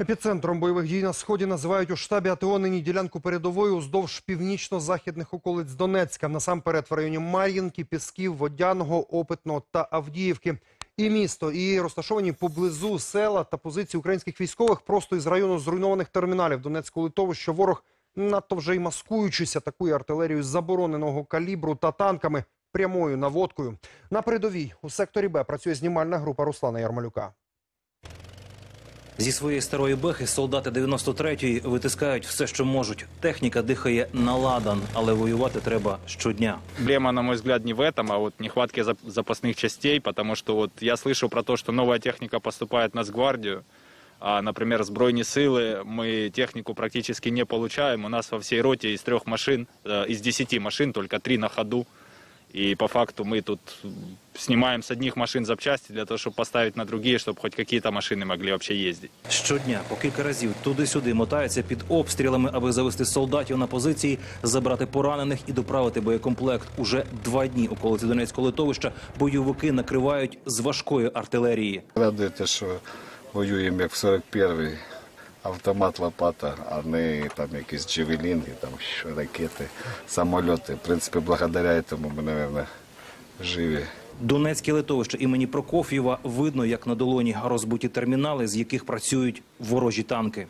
Епіцентром бойових дій на сході називають у штабі АТО нині ділянку передової уздовж північно-західних околиць Донецька, насамперед в районі Мар'їнки, Пісків, Водяного, Опитного та Авдіївки. І місто, і розташовані поблизу села та позиції українських військових просто із району зруйнованих терміналів Донецького литовища ворог надто вже й маскуючись атакує артилерію забороненого калібру та танками прямою наводкою. На передовій у секторі Б працює знімальна група Руслана Ярмолюка. Зі своєї старої бехи солдати 93-ї витискають все, що можуть. Техніка дихає на ладан, але воювати треба щодня. Проблема, на мой взгляд, не в этом, а вот нехватке зап- запасных частей, потому что вот я слышал про то, что новая техника поступает в Нацгвардию, а, например, сбройні силы, мы технику практически не получаем. У нас во всей роте из трех машин, э, из десяти машин только три на ходу. И по факту мы тут м, снимаем с одних машин запчасти для того, чтобы поставить на другие, чтобы хоть какие-то машины могли вообще ездить. Щодня по кілька разів туди-сюди мотаються під обстрілами, аби завести солдатів на позиції, забрати поранених і доправити боєкомплект. Уже два дні околиці Донецького литовища бойовики накривають з важкої артилерії. Радує те, що воюємо як в 41-й. Автомат лопата, а не там якісь джевелінги, там що, ракети, самольоти. В принципі, благодаря цьому ми, мабуть, живі. Донецьке литовище імені Прокоф'єва видно, як на долоні розбиті термінали, з яких працюють ворожі танки.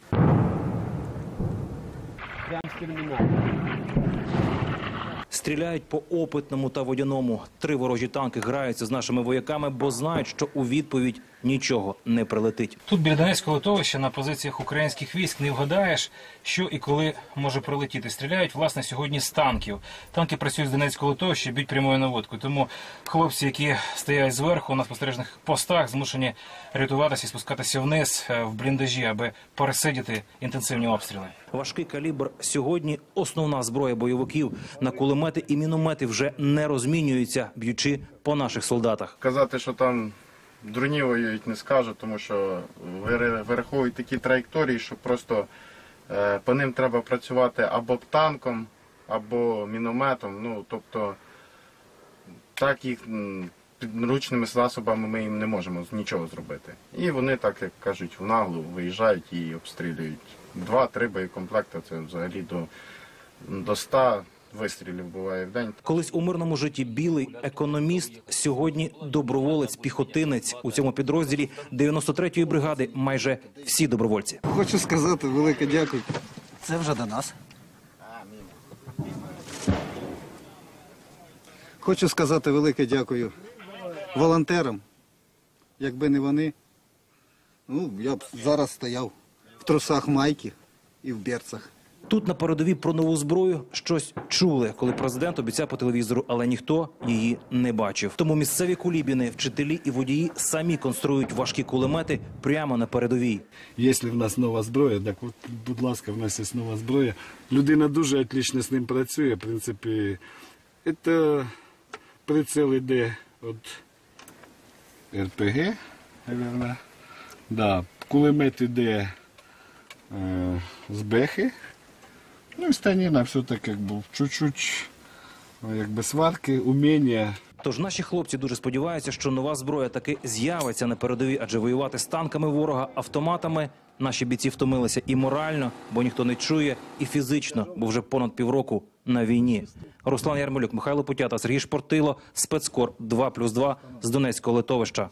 Стріляють по опитному та водяному. Три ворожі танки граються з нашими вояками, бо знають, що у відповідь нічого не прилетить. Тут біля Донецького литовища на позиціях українських військ не вгадаєш, що і коли може прилетіти. Стріляють власне сьогодні з танків. Танки працюють з Донецького литовища, б'ють прямою наводкою. Тому хлопці, які стоять зверху на спостережних постах, змушені рятуватися і спускатися вниз е, в бліндажі, аби пересидіти інтенсивні обстріли. Важкий калібр сьогодні основна зброя бойовиків. На кулемети і міномети вже не розмінюються, б'ючи по наших солдатах. Казати, що там дурні воюють, не скажу, тому що вираховують такі траєкторії, що просто е, по ним треба працювати або танком, або мінометом. Ну, тобто, так їх підручними засобами ми їм не можемо нічого зробити. І вони, так як кажуть, в наглу виїжджають і обстрілюють. Два-три боєкомплекти це взагалі до, до 100 вистрілів буває в день. Колись у мирному житті білий економіст, сьогодні доброволець-піхотинець. У цьому підрозділі 93-ї бригади майже всі добровольці. Хочу сказати велике дякую. Це вже до нас. Хочу сказати велике дякую волонтерам. Якби не вони, ну я б зараз стояв в трусах майки і в берцах. Тут на передовій про нову зброю щось чули, коли президент обіцяв по телевізору, але ніхто її не бачив. Тому місцеві кулібіни, вчителі і водії самі конструюють важкі кулемети прямо на передовій. Якщо в нас нова зброя, так от, будь ласка, в нас є нова зброя. Людина дуже отлично з ним працює. В принципі, це прицел іде від РПГ, мабуть. Да. Кулемет іде е, з бехи. Ну і станіна все так як був. Чуть-чуть якби сварки, уміння. Тож наші хлопці дуже сподіваються, що нова зброя таки з'явиться на передовій, адже воювати з танками ворога, автоматами наші бійці втомилися і морально, бо ніхто не чує, і фізично, бо вже понад півроку на війні. Руслан Ярмолюк, Михайло Путята, Сергій Шпортило, спецкор 2+,2 з Донецького литовища.